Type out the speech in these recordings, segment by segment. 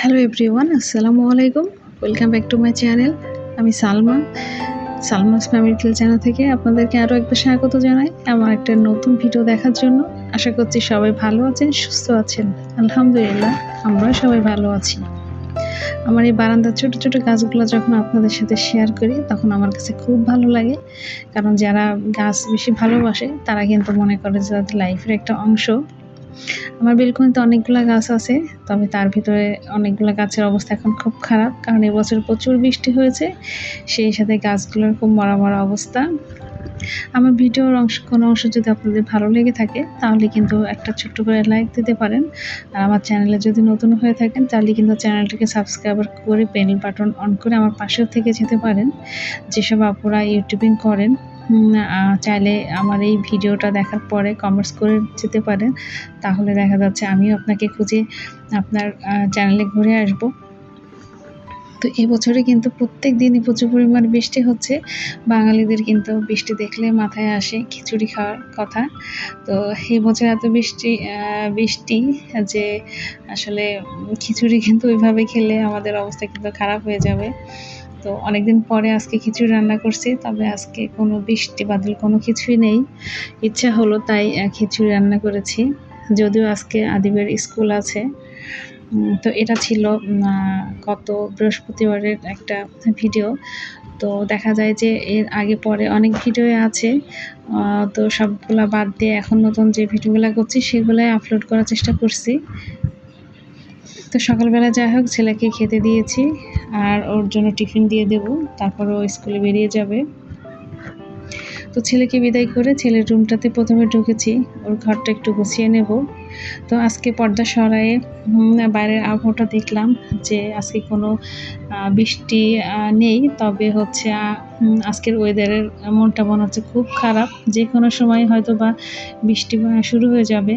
Hello everyone আসসালামু আলাইকুম welcome back to my channel আমি Salma. Salma's family tale channel থেকে। আপনাদেরকে আরও একবার স্বাগত জানাই আমার একটা নতুন ভিডিও দেখার জন্য। আশা করছি সবাই ভালো আছেন, সুস্থ আছেন। আলহামদুলিল্লাহ, আমরাও সবাই ভালো আছি। আমার এই বারান্দার ছোট ছোট গাছগুলো যখন আপনাদের সাথে শেয়ার করি, তখন আমার কাছে খুব ভালো লাগে। কারণ যারা গাছ বেশি ভালোবাসে, তারা কিন্তু মনে করে যে তাদের লাইফের একটা অংশ। আমার বেলকনিতে অনেকগুলো গাছ আছে তবে তার ভিতরে অনেকগুলো গাছের অবস্থা এখন খুব খারাপ, কারণ এবছর প্রচুর বৃষ্টি হয়েছে, সেই সাথে গাছগুলোর খুব মরা মরা অবস্থা। আমার ভিডিওর অংশ, কোনো অংশ যদি আপনাদের ভালো লেগে থাকে, তাহলে কিন্তু একটা ছোট্ট করে লাইক দিতে পারেন। আর আমার চ্যানেলে যদি নতুন হয়ে থাকেন, তাহলে কিন্তু চ্যানেলটিকে সাবস্ক্রাইব করে বেল বাটন অন করে আমার পাশেও থেকে যেতে পারেন। যেসব আপুরা ইউটিউবিং করেন চাইলে আমার এই ভিডিওটা দেখার পরে কমেন্টস করে যেতে পারেন। তাহলে দেখা যাচ্ছে আমিও আপনাকে খুঁজে আপনার চ্যানেলে ঘুরে আসব। তো এবছরে কিন্তু প্রত্যেক দিনই প্রচুর পরিমাণ বৃষ্টি হচ্ছে। বাঙালিদের কিন্তু বৃষ্টি দেখলে মাথায় আসে খিচুড়ি খাওয়ার কথা। তো এই বছর এত বৃষ্টি বৃষ্টি যে আসলে খিচুড়ি কিন্তু ওইভাবে খেলে আমাদের অবস্থা কিন্তু খারাপ হয়ে যাবে। তো অনেকদিন পরে আজকে খিচুড়ি রান্না করছি, তবে আজকে কোনো বৃষ্টি বাদল কোনো কিছুই নেই। ইচ্ছা হলো তাই খিচুড়ি রান্না করেছি। যদিও আজকে আদিবের স্কুল আছে তো এটা ছিল গত বৃহস্পতিবারের একটা ভিডিও। তো দেখা যায় যে এর আগে পরে অনেক ভিডিও আছে তো সবগুলা বাদ দিয়ে এখন নতুন যে ভিডিওগুলো করছি, সেগুলাই আপলোড করার চেষ্টা করছি। তো সকালবেলা যাই হোক, ছেলেকে খেতে দিয়েছি আর ওর জন্য টিফিন দিয়ে দেব, তারপর ও স্কুলে বেরিয়ে যাবে। তো ছেলেকে বিদায় করে ছেলের রুমটাতে প্রথমে ঢুকেছি, ওর ঘরটা একটু গুছিয়ে নেব। তো আজকে পর্দা সরায়ে বাইরের আবহাওয়াটা দেখলাম যে আজকে কোনো বৃষ্টি নেই, তবে হচ্ছে আজকের ওয়েদারের মনটা মনে হচ্ছে খুব খারাপ। যে কোনো সময় হয়তো বা বৃষ্টি শুরু হয়ে যাবে।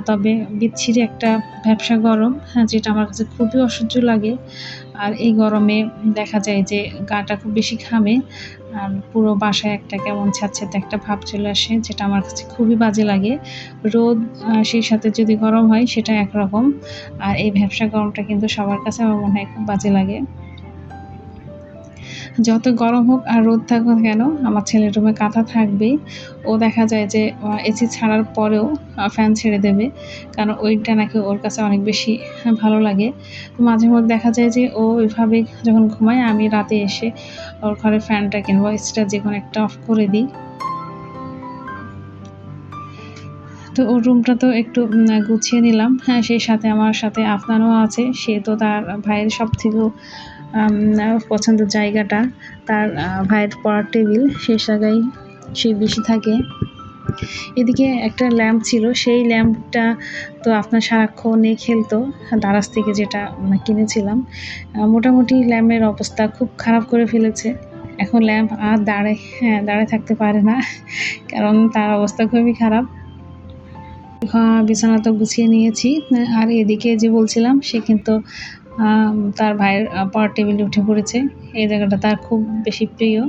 তবে বিচ্ছিরি একটা ব্যবসা গরম হ্যাঁ যেটা আমার কাছে খুবই অসহ্য লাগে। আর এই গরমে দেখা যায় যে গাটা খুব বেশি ঘামে, আর পুরো বাসায় একটা কেমন ছাড়ছাতে একটা ভাব চলে আসে, যেটা আমার কাছে খুবই বাজে লাগে। রোদ সেই সাথে যদি গরম হয়, সেটা একরকম। আর এই ব্যবসা গরমটা কিন্তু সবার কাছে আমার মনে হয় খুব বাজে লাগে। যত গরম হোক আর রোদ থাকুক কেন, আমার ছেলের রুমে কাঁথা থাকবেই। ও দেখা যায় যে এসি ছাড়ার পরেও ফ্যান ছেড়ে দেবে, কারণ ওইটা নাকি ওর কাছে অনেক বেশি ভালো লাগে। তো মাঝে মধ্যে দেখা যায় যে, ও ওইভাবে যখন ঘুমায়, আমি রাতে এসে ওর ঘরে ফ্যানটা কিনবো এসিটা যে কোনো একটা অফ করে দিই। তো ওর রুমটা তো একটু গুছিয়ে নিলাম। হ্যাঁ সেই সাথে আমার সাথে আফনানও আছে, সে তো তার ভাইয়ের সব থেকেও পছন্দের জায়গাটা, তার ভাইয়ের পড়ার টেবিল সে জায়গায় সে বেশি থাকে। এদিকে একটা ল্যাম্প ছিল, সেই ল্যাম্পটা তো আপনার সারাক্ষণে খেলতো, দারাজ থেকে যেটা কিনেছিলাম। মোটামুটি ল্যাম্পের অবস্থা খুব খারাপ করে ফেলেছে। এখন ল্যাম্প আর দাঁড়ে হ্যাঁ দাঁড়ায় থাকতে পারে না, কারণ তার অবস্থা খুবই খারাপ। বিছানা তো গুছিয়ে নিয়েছি, আর এদিকে যে বলছিলাম, সে কিন্তু তার ভাইয়ের পড়ার টেবিলে উঠে পড়েছে। এই জায়গাটা তার খুব বেশি প্রিয়।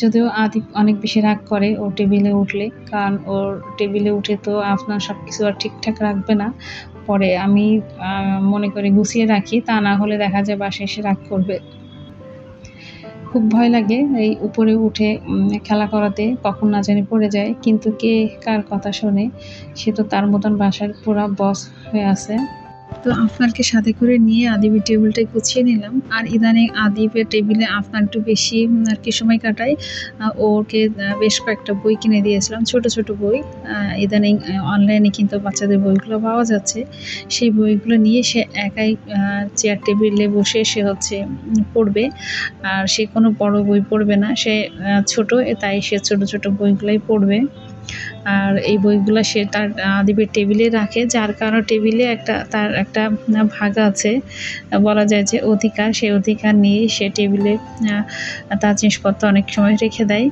যদিও আদি অনেক বেশি রাগ করে ও টেবিলে উঠলে, কারণ ওর টেবিলে উঠে তো আপনার সব কিছু আর ঠিকঠাক রাখবে না। পরে আমি মনে করি গুছিয়ে রাখি, তা না হলে দেখা যায় বাসে এসে রাগ করবে। খুব ভয় লাগে এই উপরে উঠে খেলা করাতে, কখন না জানি পড়ে যায়। কিন্তু কে কার কথা শোনে, সে তো তার মতন বাসার পুরা বস হয়ে আছে। তো আফনানকে সাথে করে নিয়ে আদিবের টেবিলটা গুছিয়ে নিলাম। আর ইদানিং আদিবের টেবিলে আফনান একটু বেশি আর কি সময় কাটাই ওকে বেশ কয়েকটা বই কিনে দিয়েছিলাম, ছোট ছোট বই। ইদানিং অনলাইনে কিন্তু বাচ্চাদের বইগুলো পাওয়া যাচ্ছে। সেই বইগুলো নিয়ে সে একাই চেয়ার টেবিলে বসে সে হচ্ছে পড়বে। আর সে কোনো বড় বই পড়বে না, সে ছোট, তাই সে ছোট ছোট বইগুলোই পড়বে। আর এই বইগুলো সে তার আদিবের টেবিলে রাখে, যার কারণে টেবিলে একটা, তার একটা ভাগ আছে। বলা যায় যে অধিকার, সেই অধিকার নিয়ে সে টেবিলে তার জিনিসপত্র অনেক সময় রেখে দেয়।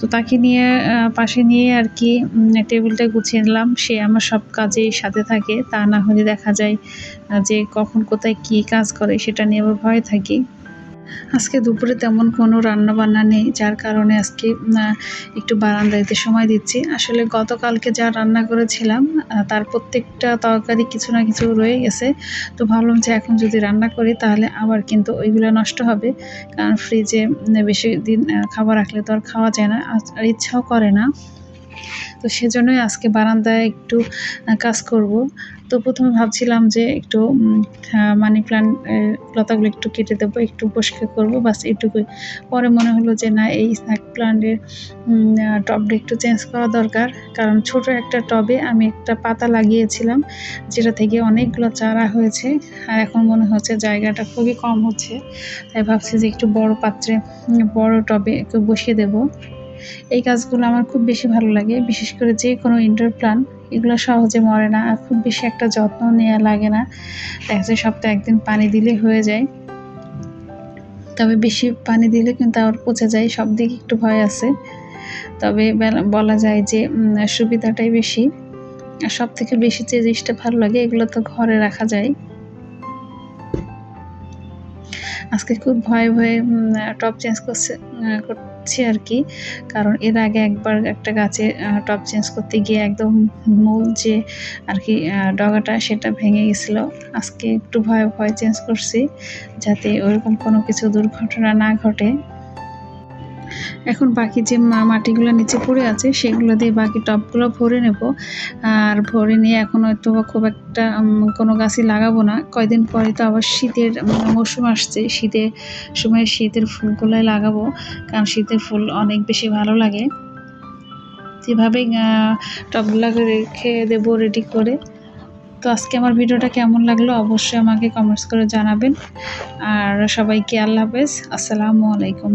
তো তাকে নিয়ে পাশে নিয়ে আর কি টেবিলটা গুছিয়ে নিলাম। সে আমার সব কাজেই সাথে থাকে। তা না হলে দেখা যায় যে কখন কোথায় কি কাজ করে, সেটা নিয়ে আবার ভয় থাকি। আজকে দুপুরে তেমন কোনো রান্না বান্না নেই, যার কারণে আজকে একটু বারান্দাইতে সময় দিচ্ছি। আসলে গতকালকে যা রান্না করেছিলাম তার প্রত্যেকটা তরকারি কিছু না কিছু রয়ে গেছে। তো ভাবলাম যে এখন যদি রান্না করি, তাহলে আবার কিন্তু ওইগুলো নষ্ট হবে। কারণ ফ্রিজে বেশি দিন খাবার রাখলে তো আর খাওয়া যায় না। আর ইচ্ছাও করে না। তো সেজন্যই আজকে বারান্দায় একটু কাজ করব। তো প্রথমে ভাবছিলাম যে একটু মানি প্ল্যান্ট লতাগুলো একটু কেটে দেবো, একটু পরিষ্কার করব, বাস এইটুকুই পরে মনে হলো যে না, এই স্ন্যাক প্ল্যান্টের টবটা একটু চেঞ্জ করা দরকার। কারণ ছোট একটা টবে আমি একটা পাতা লাগিয়েছিলাম, যেটা থেকে অনেকগুলো চারা হয়েছে। আর এখন মনে হচ্ছে জায়গাটা খুবই কম হচ্ছে। তাই ভাবছি যে একটু বড় পাত্রে বড় টবে একটু বসিয়ে দেব। এই গাছগুলো আমার খুব বেশি ভালো লাগে, বিশেষ করে যে কোনো ইনডোর প্ল্যান্ট এগুলো সহজে মরে না আর খুব বেশি একটা যত্ন নেওয়া লাগে না। দেখা যায় সপ্তাহে একদিন পানি দিলে হয়ে যায়। তবে বেশি পানি দিলে কিন্তু আবার পচে যায়, সব দিকে একটু ভয় আছে। তবে বলা যায় যে সুবিধাটাই বেশি। আর সব থেকে বেশি যে জিনিসটা ভালো লাগে, এগুলো তো ঘরে রাখা যায়। আজকে খুব ভয়ে ভয়ে টপ চেঞ্জ করছে করছি আর কি। কারণ এর আগে একবার একটা গাছে টপ চেঞ্জ করতে গিয়ে একদম মূল যে আর কি ডগাটা সেটা ভেঙে গেছিল। আজকে একটু ভয়ে, ভয় চেঞ্জ করছি যাতে ওরকম কোনো কিছু দুর্ঘটনা না ঘটে। এখন বাকি যে মাটিগুলো নিচে পড়ে আছে, সেগুলো দিয়ে বাকি টবগুলো ভরে নেব। আর ভরে নিয়ে এখন হয়তো খুব একটা কোনো গাছই লাগাবো না। কয়দিন পরে তো আবার শীতের মৌসুম আসছে। শীতের সময় শীতের ফুলগুলোই লাগাবো, কারণ শীতের ফুল অনেক বেশি ভালো লাগে। যেভাবে টবগুলোকে রেখে দেবো রেডি করে। তো আজকে আমার ভিডিওটা কেমন লাগল অবশ্যই আমাকে কমেন্টস করে জানাবেন। আর সবাইকে আল্লাহ হাফেজ। আসসালামু আলাইকুম।